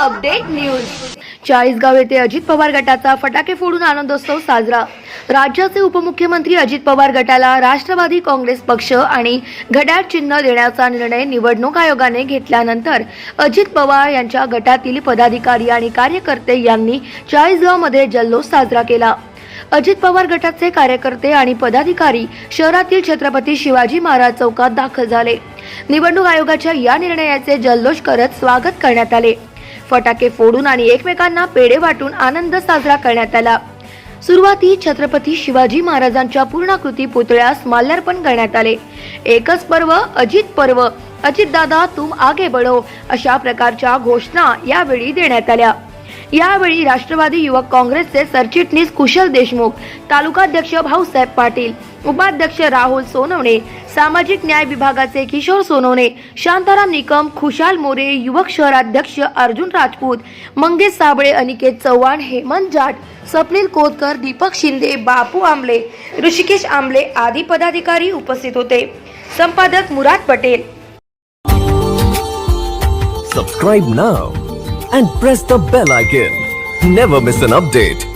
Update news. Chalisgaon येथे अजित पवार गटाचा फटाके फोडून आनंदोत्सव साजरा. राज्याचे उपमुख्यमंत्री अजित पवार गटाला राष्ट्रवादी काँग्रेस पक्ष आणि घड्याळ चिन्ह देण्याचा निर्णय निवडणूक आयोगाने घेतल्यानंतर अजित पवार यांच्या गटातील पदाधिकारी आणि कार्यकर्ते यांनी चाळीसगावमध्ये जल्लोष साजरा केला. अजित पवार गटाचे कार्यकर्ते आणि पदाधिकारी शहरातील छत्रपती शिवाजी महाराज चौकात दाखल झाले. निवडणूक आयोगाच्या या निर्णयाचे जल्लोष करत स्वागत करण्यात आले. फटाके फोडून आणि एकमेकांना पेढे वाटून आनंद साजरा करण्यात आला. सुरुवाती छत्रपती शिवाजी महाराजांच्या पूर्णाकृती पुतळ्यास माल्यार्पण करण्यात आले. एकच पर्व अजित पर्व. अजितदादा तुम आगे बढो अशा प्रकारच्या घोषणा यावेळी देण्यात आल्या. यावेळी राष्ट्रवादी युवक काँग्रेसचे सरचिटणीस कुशल देशमुख तालुकाध्यक्ष भाऊसाहेब पाटील उपाध्यक्ष राहुल सोनवणे सामाजिक न्याय विभागाचे किशोर सोनवणे शांताराम निकम खुशाल मोरे युवक शहराध्यक्ष अर्जुन राजपूत मंगेश साबळे अनिकेत चव्हाण हेमंत जाट स्वप्नील कोतकर दीपक शिंदे बापू आंबले ऋषिकेश आंबले आदी पदाधिकारी उपस्थित होते. संपादक Murad Patel. Subscribe now and press the bell icon never miss an update